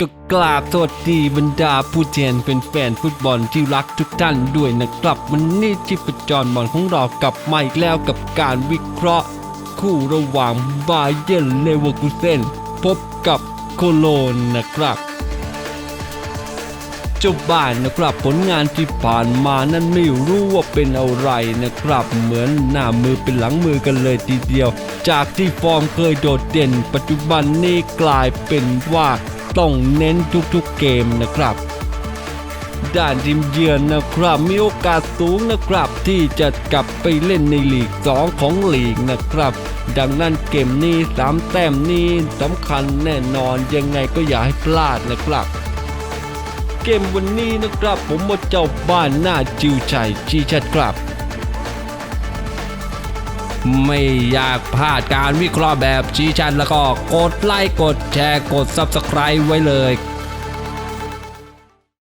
ก็กราบสวัสดีบรรดาผู้แทนเป็นแฟนฟุตบอลที่รักทุกท่านด้วยนะครับวันนี้ที่ประจรบอลของเรากลับมาอีกแล้วกับการวิเคราะห์ คู่ระหว่างบาเยร์นเลเวอร์คูเซนพบกับโคโลนนะครับเจ้าบ้านนะครับผลงานที่ผ่านมานั้นไม่รู้ว่าเป็นอะไรนะครับ เหมือนหน้ามือเป็นหลังมือกันเลยทีเดียว จากที่ฟอร์มเคยโดดเด่น ปัจจุบันนี้กลายเป็นว่า ต้องเน้นทุกๆเกมนะครับ ด้านทีมเยือนนะครับมีโอกาสสูงนะครับ ที่จะกลับไปเล่นในลีก 2 ของลีกนะครับ ดังนั้นเกมนี้สามแต้มนี้สำคัญแน่นอนยังไงก็อย่าให้พลาดนะครับเกมวันนี้นะครับผมว่าเจ้าบ้านหน้าจิวชัยชีชัดครับ ไม่อยากพลาดการวิเคราะห์แบบชี้ชัดแล้วก็กดไลค์กดแชร์กด Subscribe ไว้เลย